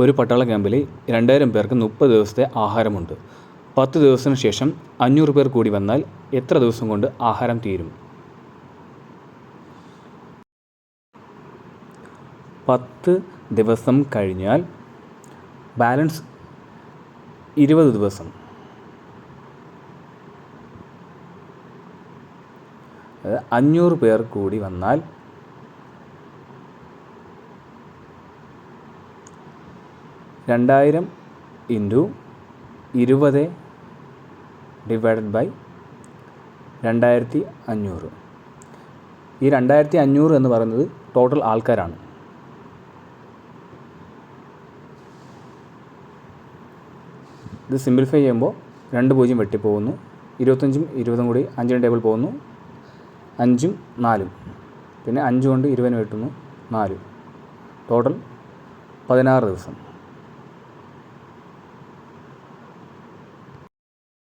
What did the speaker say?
ഒരു പട്ടാള ക്യാമ്പിൽ രണ്ടായിരം പേർക്ക് മുപ്പത് ദിവസത്തെ ആഹാരമുണ്ട്. പത്ത് ദിവസത്തിന് ശേഷം അഞ്ഞൂറ് പേർ കൂടി വന്നാൽ എത്ര ദിവസം കൊണ്ട് ആഹാരം തീരും? പത്ത് ദിവസം കഴിഞ്ഞാൽ ബാലൻസ് ഇരുപത് ദിവസം. അഞ്ഞൂറ് പേർ കൂടി വന്നാൽ രണ്ടായിരം ഇന്റു ഇരുപത് ഡിവൈഡഡ് ബൈ രണ്ടായിരത്തി അഞ്ഞൂറ്. ഈ രണ്ടായിരത്തി അഞ്ഞൂറ് എന്ന് പറയുന്നത് ടോട്ടൽ ആൾക്കാരാണ്. ഇത് സിംപ്ലിഫൈ ചെയ്യുമ്പോൾ രണ്ട് പൂജ്യം വെട്ടിപ്പോകുന്നു. ഇരുപത്തഞ്ചും ഇരുപതും കൂടി അഞ്ചിന് ടേബിൾ പോകുന്നു. അഞ്ചും നാലും. പിന്നെ അഞ്ച് കൊണ്ട് ഇരുപതിന് വെട്ടുന്നു. നാല്. ടോട്ടൽ പതിനാറ് ദിവസം.